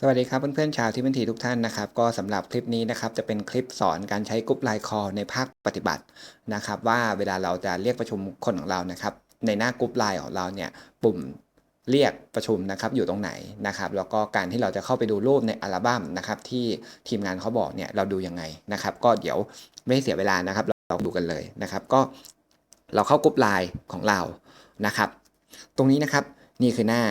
สวัสดีครับเพื่อนๆชาวที่บันทีทุกท่านนะครับก็สำหรับคลิปนี้นะครับจะเป็นคลิปสอนการใช้กรุ๊ปไลน์คอในภาคปฏิบัตินะครับว่าเวลาเราจะเรียกประชุมคนของเรานะครับในหน้ากรุ๊ปไลน์ของเราเนี่ยปุ่มเรียกประชุมนะครับอยู่ตรงไหนนะครับแล้วก็การที่เราจะเข้าไปดูรูปในอัลบั้มนะครับที่ทีมงานเขาบอกเนี่ยเราดูยังไงนะครับก็เดี๋ยวไม่เสียเวลานะครับเราดูกันเลยนะครับก็เราเข้ากรุ๊ปไลน์ของเรานะครับตรงนี้นะครับนี่คือหน้า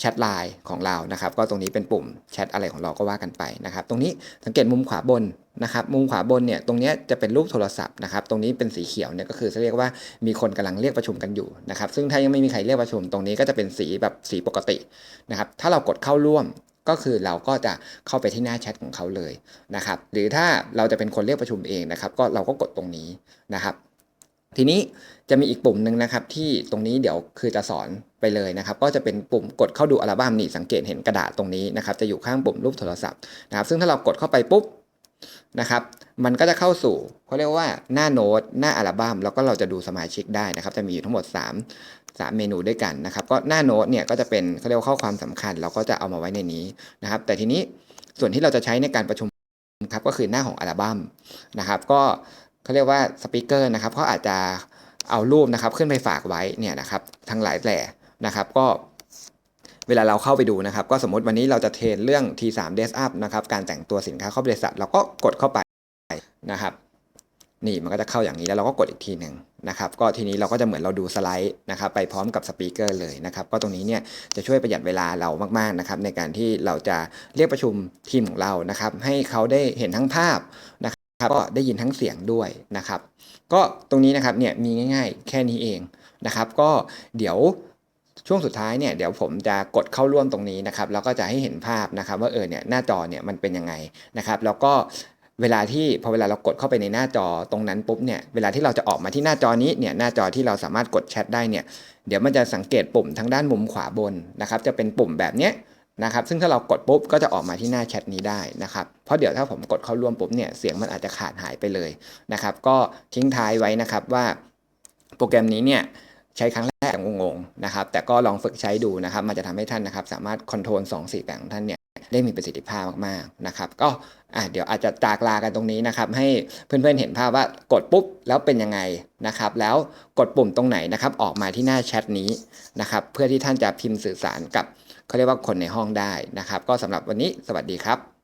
แชทไลน์ของเรานะครับ ก็ตรงนี้เป็นปุ่มแชทอะไรของเราก็ว่ากันไปนะครับ ตรงนี้สังเกตมุมขวาบนนะครับ มุมขวาบนเนี่ยตรงนี้จะเป็นรูปโทรศัพท์นะครับ ตรงนี้เป็นสีเขียวเนี่ยก็คือจะเรียกว่ามีคนกำลังเรียกประชุมกันอยู่นะครับ ซึ่งถ้ายังไม่มีใครเรียกประชุม ตรงนี้ก็จะเป็นสีแบบสีปกตินะครับ ถ้าเรากดเข้าร่วมก็คือเราก็จะเข้าไปที่หน้าแชทของเขาเลยนะครับ หรือถ้าเราจะเป็นคนเรียกประชุมเองนะครับ ก็เราก็กดตรงนี้นะครับ ทีนี้จะมีอีกปุ่มหนึ่งนะครับที่ตรงนี้เดี๋ยวคือจะสอนไปเลยนะครับ ก็จะเป็นปุ่มกดเข้าดูอัลบั้มนี่สังเกตเห็นกระดาษตรงนี้นะครับ จะอยู่ข้างปุ่มรูปโทรศัพท์นะครับ ซึ่งถ้าเรากดเข้าไปปุ๊บนะครับ มันก็จะเข้าสู่เขาเรียกว่าหน้าโน้ตหน้าอัลบั้มแล้วก็เราจะดูสมาชิกได้นะครับ จะมีอยู่ทั้งหมด 3 3 เมนูด้วยกันนะครับ ก็หน้าโน้ตเนี่ยก็จะเป็นเขาเรียกว่าข้อความสำคัญ เราก็จะเอามาไว้ในนี้นะครับ แต่ทีนี้ส่วนที่เราจะใช้ในการประชุมครับก็คือหน้าของอัลบั้มนะครับ ก็ เขาเรียกว่าสปีกเกอร์นะครับเขาอาจจะเอารูปนะครับขึ้นไปฝากไว้เนี่ยนะครับทั้งหลายแหล่นะครับก็เวลาเราเข้าไปดูนะครับ ก็สมมติวันนี้เราจะเทรนเรื่อง T3 Days Up นะครับการแต่งตัวสินค้าเข้าบริษัท เราก็กดเข้าไปนะครับ นี่มันก็จะเข้าอย่างนี้แล้วเราก็กดอีกทีหนึ่งนะครับก็ทีนี้เราก็จะเหมือนเราดูสไลด์นะครับไปพร้อมกับสปีกเกอร์เลยนะครับก็ตรงนี้เนี่ยจะช่วยประหยัดเวลาเรามากๆนะครับในการที่เราจะเรียกประชุมทีมของเรานะครับให้เขาได้เห็นทั้งภาพนะครับ ก็ได้ยินทั้งเสียงด้วยนะครับ ก็ตรงนี้นะครับเนี่ยมีง่ายๆ แค่นี้เองนะครับ ก็เดี๋ยวช่วงสุดท้ายเนี่ยเดี๋ยวผมจะกดเข้าร่วมตรงนี้นะครับแล้วก็จะให้เห็นภาพนะครับว่าเออเนี่ยหน้าจอเนี่ยมันเป็นยังไงนะครับแล้วก็เวลาที่พอเวลาเรากดเข้าไปในหน้าจอตรงนั้นปุ๊บเนี่ยเวลาที่เราจะออกมาที่หน้าจอนี้เนี่ยหน้าจอที่เราสามารถกดแชทได้เนี่ยเดี๋ยวมันจะสังเกตปุ่มทางด้านมุมขวาบนนะครับจะเป็นปุ่มแบบเนี้ย นะครับซึ่งถ้าเรากดปุ๊บก็จะออกมาที่หน้าแชทนี้ได้นะครับเพราะเดี๋ยวถ้าผมกดเข้าร่วมปุ๊บเนี่ยเสียงมันอาจจะขาดหายไปเลยนะครับก็ทิ้งท้ายไว้นะครับว่าโปรแกรมนี้เนี่ยใช้ครั้งแรกงงๆนะครับแต่ก็ลองฝึกใช้ดูนะครับมันจะทำให้ท่านนะครับสามารถคอนโทรล2 4แปดของท่านเนี่ยได้มีประสิทธิภาพมากๆนะครับก็อะเดี๋ยวอาจจะจากลากันตรงนี้นะครับให้เพื่อนๆเห็นภาพว่ากดปุ๊บแล้วเป็นยังไงนะครับแล้วกดปุ่มตรงไหนนะครับออกมาที่หน้าแชทนี้นะครับเพื่อที่ท่านจะพิมพ์สื่อสารกับ เขาเรียกว่าคนในห้องได้นะครับ ก็สำหรับวันนี้สวัสดีครับ